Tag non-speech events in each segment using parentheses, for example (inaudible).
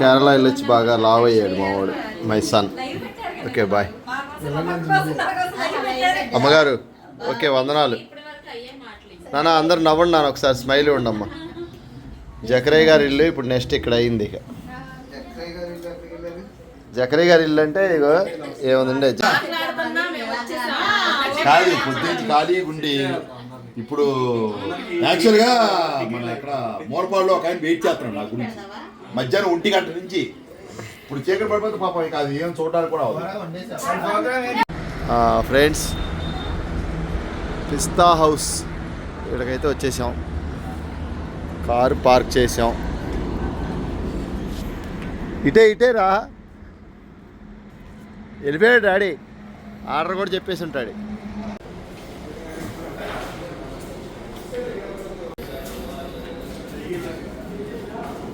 కేరళ వెళ్ళొచ్చి బాగా లావ్ అయ్యాడు మా వాడు మై సన్ ఓకే బాయ్ అమ్మగారు ఓకే వందనాలు. నాన్న అందరు నవ్వండి నాన్న ఒకసారి స్మైల్ ఇవ్వండి అమ్మ. జకరయ్య గారి ఇల్లు ఇప్పుడు నెక్స్ట్ ఇక్కడ అయింది ఇక. జకరయ్య గారి ఇల్లు అంటే ఇగో ఏముందండి? కాదు పొద్దుంచి ఖాళీగా ఉండి ఇప్పుడు యాక్చువల్గా మన ఇక్కడ మోరపాడులో ఒక ఆయన వెయిట్ చేస్తున్నాడు నా గురించి. మధ్యాహ్నం ఒంటి గంట నుంచి. ఇప్పుడు చీకటి పడిపోతే పాపం ఇక అది ఏం చూడడానికి కూడా ఫ్రెండ్స్ పిస్తా హౌస్ ఇక్కడికైతే వచ్చేసాం. కారు పార్క్ చేసాం. ఇటే ఇటే రా. వెళ్ళిపోయాడు డాడీ. ఆర్డర్ కూడా చెప్పేసి ఉంటాడు.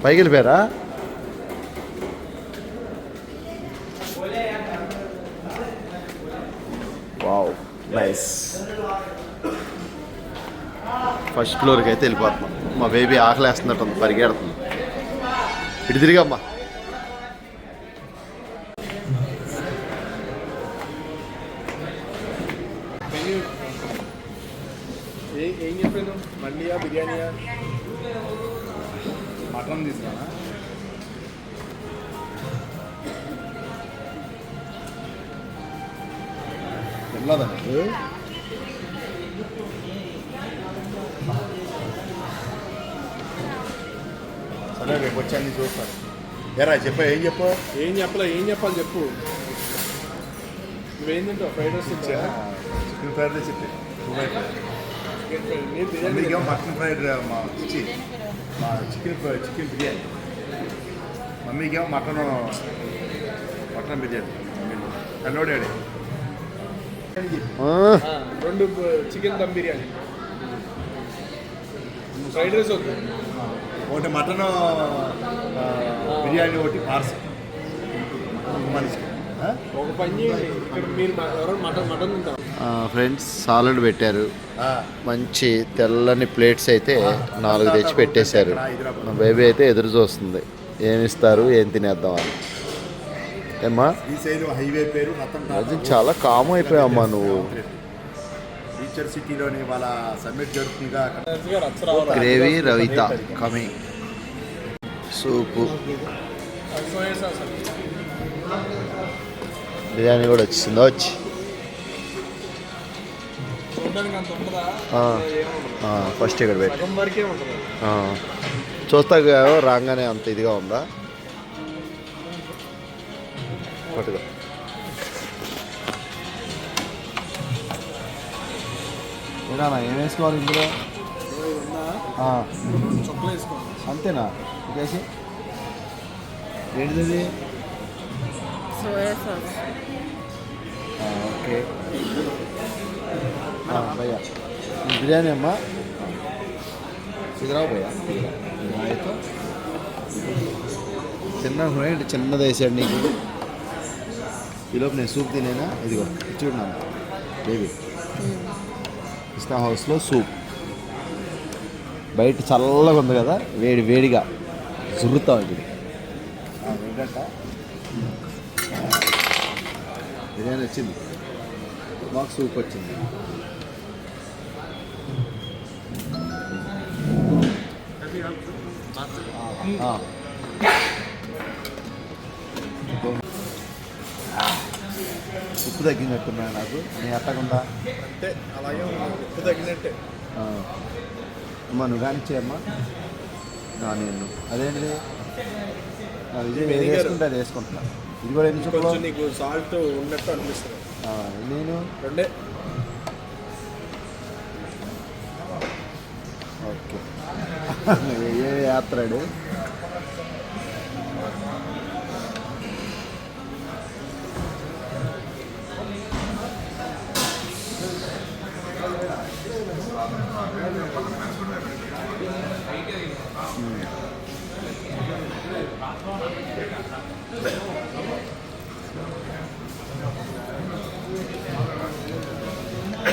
పైకి వెళ్ళిపోయారా? Wow nice. ఫస్ట్ ఫ్లోర్కి అయితే వెళ్ళిపోతున్నాం. మా బేబీ ఆకలేస్తున్నట్టు పరిగెడుతుంది. ఇటు తిరిగమ్మా ఏం చెప్పాను? మండియా బిర్యానీయా? మటన్ తీసుకున్నా వెళ్ళదండి సరే రేపు వచ్చి అన్ని చూస్తాను ఎరా చెప్పా ఏం చెప్పు? ఏం చెప్పలే ఏం చెప్పాలి చెప్పు. నువ్వేం తింటావు? ఫ్రైడ్ రైస్ ఇచ్చా చికెన్ ఫ్రైడ్ రైస్ మమ్మీకేమో మటన్ ఫ్రైడ్ మా ఇచ్చి మా చికెన్ చికెన్ బిర్యానీ. మమ్మీకేమో మటన్ మటన్ బిర్యానీ. కన్నోడాడు రెండు chicken dum biryani. Fried rice వద్దు ఒకటి మటన్ బిర్యానీ ఒకటి పార్సల్. మనిషి ఆ? ఒక పని మీరు మటన్ మటన్ ఫ్రెండ్స్ సాలడ్ పెట్టారు. మంచి తెల్లని ప్లేట్స్ అయితే నాలుగు తెచ్చి పెట్టేశారు. మా బేబీ అయితే ఎదురు చూస్తుంది. ఏమి ఇస్తారు ఏం తినేద్దాం అని. ఏమ్మా? శ్రీశైలం హైవే పేరు రతన్ అది చాలా కామ్ అయిపోయావమ్మా నువ్వు. సిటీలోని వాళ్ళ సమ్మిట్ జరుగుతుందిగా. గ్రేవీ రవిత కమింగ్. సూపు. బిర్యానీ కూడా వచ్చింది? వచ్చి. ఫస్ట్ ఇక్కడ పెట్టి. చూస్తా రాగానే అంత ఇదిగా ఉందా? పట్టుకో. ఏనా ఏం వేసుకోవాలి ఇందులో? అంతేనా? ఇంకేసి? ఏంటిది సోయా సాస్ ఆ, ఓకే ఆ, భయ్యా బిర్యానీ అమ్మా ఇదిరావు భయ్యా అయితే చిన్న ఏంటి చిన్నది వేసాడు నీకు ఈలోపు నేను సూప్ తినేనా ఇదిగో ఇది చూడు నాన్న బేబీ పిస్తా హౌస్లో సూప్ బయట చల్లగా ఉంది కదా వేడి వేడిగా జుర్రుతా ఇది ఏంటంట బిర్యానీ వచ్చింది. మాకు సూప్ వచ్చింది. ఉప్పు తగ్గినట్టున్నా నాకు. నీ అట్టకుండా అంతే అలాగే ఉప్పు తగ్గినట్టే. అమ్మా నువ్వు కానిచ్చేయమ్మా నేను. అదేంటిది? అది ఇది ఏది వేసుకుంటే అది వేసుకుంటున్నా ఇది కూడా ఎన్ని కొంచెం నీకు సాల్ట్ ఉన్నట్టు అనిపిస్తుంది. నేను? రెండే. ఓకే. (laughs) ఏ యాత్రాడు?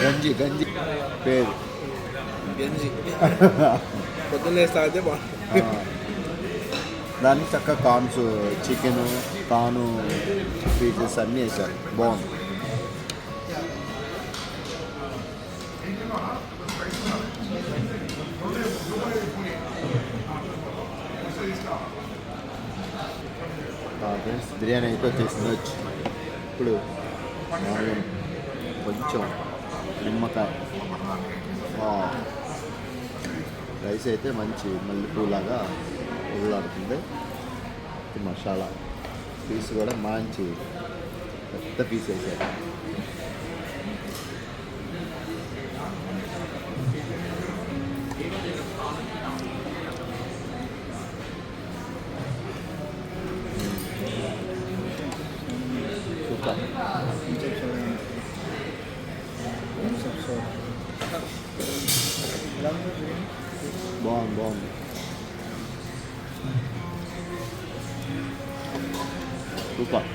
గంజి గంజి. పేరు. గంజి. (laughs) పొద్దున్న లేసి తాగితే బాగుంటుంది దానికి చక్కగా కార్న్స్ చికెన్ కాను పీసెస్ అన్నీ వేసారు బాగుంది. ఫ్రెండ్స్ బిర్యానీ అయితే వచ్చేసింది వచ్చి ఇప్పుడు కొంచెం నిమ్మకాయ రైస్ అయితే మంచి మల్లెపూలాగా ఉల్లాడుతుంది మసాలా పీస్ కూడా మంచి పెద్ద పీస్ వేసారు సూపర్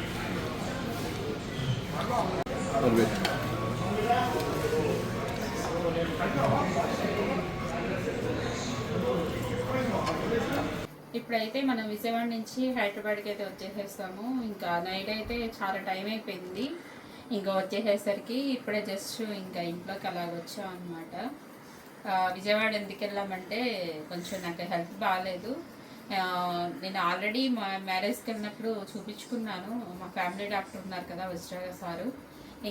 ఇప్పుడైతే మనం విజయవాడ నుంచి హైదరాబాద్కి అయితే వచ్చేసేస్తాము. ఇంకా నైట్ అయితే చాలా టైం అయిపోయింది. ఇంకా వచ్చేసేసరికి ఇప్పుడే జస్ట్ ఇంకా ఇంట్లోకి అలాగ వచ్చాం అనమాట విజయవాడ ఎందుకు వెళ్ళామంటే కొంచెం నాకు హెల్త్ బాగాలేదు. నేను ఆల్రెడీ మా మ్యారేజ్కి వెళ్ళినప్పుడు చూపించుకున్నాను. మా ఫ్యామిలీ డాక్టర్ ఉన్నారు కదా వజ్రాగ సారు.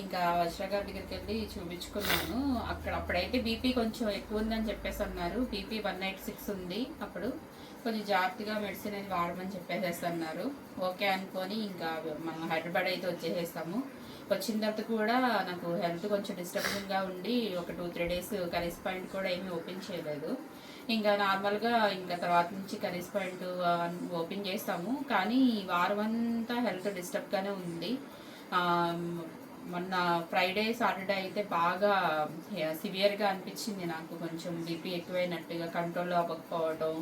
ఇంకా వజ్రా గారి దగ్గరికి వెళ్ళి చూపించుకున్నాను. అక్కడ అప్పుడైతే బీపీ కొంచెం ఎక్కువ ఉందని చెప్పేసి అన్నారు. బీపీ వన్ నైట్ సిక్స్ ఉంది అప్పుడు. కొంచెం జాగ్రత్తగా మెడిసిన్ అనేది వాడమని చెప్పేసేసి అన్నారు. ఓకే అనుకొని ఇంకా మనం హైదరాబాద్ అయితే వచ్చేసేస్తాము వచ్చిన తర్వాత కూడా నాకు హెల్త్ కొంచెం డిస్టర్బింగ్గా ఉండి ఒక two three days curries point కూడా ఏమీ ఓపెన్ చేయలేదు. ఇంకా నార్మల్గా ఇంకా తర్వాత నుంచి కరీస్ పాయింట్ ఓపెన్ చేస్తాము. కానీ ఈ వారం అంతా హెల్త్ డిస్టర్బ్గానే ఉంది. మొన్న ఫ్రైడే సాటర్డే అయితే బాగా సివియర్గా అనిపించింది నాకు. కొంచెం బీపీ ఎక్కువైనట్టుగా కంట్రోల్లో అవ్వకపోవడం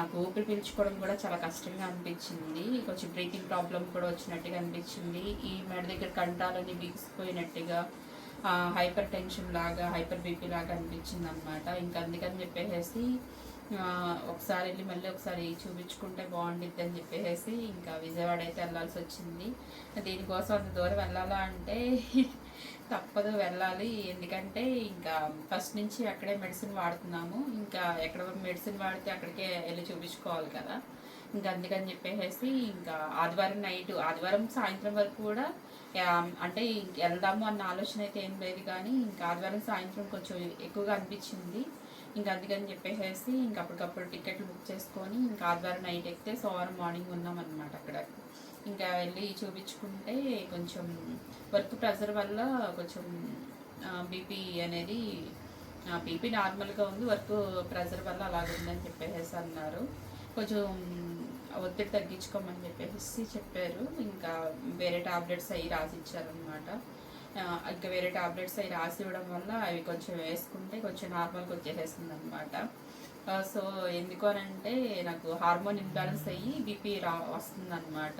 నాకు ఊపిరి పీల్చుకోవడం కూడా చాలా కష్టంగా అనిపించింది. కొంచెం బ్రీతింగ్ ప్రాబ్లం కూడా వచ్చినట్టుగా అనిపించింది. ఈ మెడ దగ్గర కంటాలని బిగిసిపోయినట్టుగా హైపర్ టెన్షన్ లాగా హైపర్ బీపీ లాగా అనిపించింది అనమాట ఇంకా అందుకని చెప్పేసి ఒకసారి వెళ్ళి మళ్ళీ ఒకసారి చూపించుకుంటే బాగుండిద్ది అని చెప్పేసి ఇంకా విజయవాడ అయితే వెళ్ళాల్సి వచ్చింది. దీనికోసం అంత దూరం వెళ్ళాలా అంటే (laughs) తప్పదు వెళ్ళాలి. ఎందుకంటే ఇంకా ఫస్ట్ నుంచి అక్కడే మెడిసిన్ వాడుతున్నాము. ఇంకా ఎక్కడ మెడిసిన్ వాడితే అక్కడికే వెళ్ళి చూపించుకోవాలి కదా. ఇంకా అందుకని చెప్పేసి ఇంకా ఆదివారం నైట్ ఆదివారం సాయంత్రం వరకు కూడా అంటే వెళ్దాము అన్న ఆలోచన అయితే ఏం లేదు కానీ ఇంకా ఆదివారం సాయంత్రం కొంచెం ఎక్కువగా అనిపించింది. ఇంకా అందుకని చెప్పేసి ఇంకా అప్పటికప్పుడు టికెట్లు బుక్ చేసుకొని ఇంకా ఆదివారం నైట్ ఎక్కితే సోమవారం మార్నింగ్ ఉన్నాం అనమాట అక్కడ. ఇంకా వెళ్ళి చూపించుకుంటే కొంచెం వర్క్ ప్రెషర్ వల్ల కొంచెం బీపీ అనేది బీపీ నార్మల్గా ఉంది వర్క్ ప్రెషర్ వల్ల అలాగ ఉందని చెప్పేసి అన్నారు. కొంచెం ఒత్తిడి తగ్గించుకోమని చెప్పేసి చెప్పారు. ఇంకా వేరే టాబ్లెట్స్ అవి రాసి ఇచ్చారనమాట ఇంకా వేరే టాబ్లెట్స్ అవి రాసి ఇవ్వడం వల్ల అవి కొంచెం వేసుకుంటే కొంచెం నార్మల్గా వచ్చేసేస్తుంది అనమాట సో ఎందుకు అని అంటే నాకు హార్మోన్ ఇంబ్యాలెన్స్ అయ్యి బీపీ రా వస్తుందన్నమాట.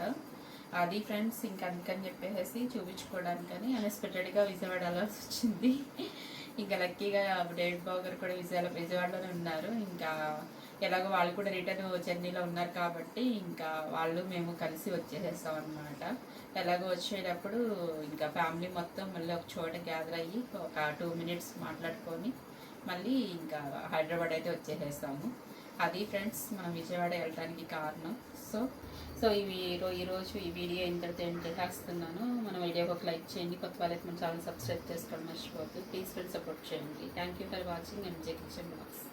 అది ఫ్రెండ్స్ ఇంకా అందుకని చెప్పేసి చూపించుకోవడానికని అన్ఎక్స్పెక్టెడ్గా విజయవాడ వెళ్ళాల్సి వచ్చింది. (laughs) ఇంకా లక్కీగా డేవిడ్ బాబు గారు కూడా విజయ విజయవాడలోనే ఉన్నారు. ఇంకా ఎలాగో వాళ్ళు కూడా రిటర్న్ జర్నీలో ఉన్నారు కాబట్టి ఇంకా వాళ్ళు మేము కలిసి వచ్చేసేస్తాం అనమాట ఎలాగో వచ్చేటప్పుడు ఇంకా ఫ్యామిలీ మొత్తం మళ్ళీ ఒక చోట గ్యాదర్ అయ్యి ఒక టూ మినిట్స్ మాట్లాడుకొని మళ్ళీ ఇంకా హైదరాబాద్ అయితే వచ్చేసేస్తాము. అది ఫ్రెండ్స్ మనం విజయవాడ వెళ్ళడానికి కారణం. సో సో ఇవి ఈరోజు ఈ వీడియో ఇంతటితో ఏం చేస్తున్నాను మన వీడియోకి ఒక లైక్ చేయండి. కొత్త వాళ్ళకి మన ఛానల్ సబ్స్క్రైబ్ చేసుకోవడం మర్చిపోవద్దు. ప్లీజ్ ఫ్రెండ్స్ సపోర్ట్ చేయండి. Thank you for watching MJ kitchen box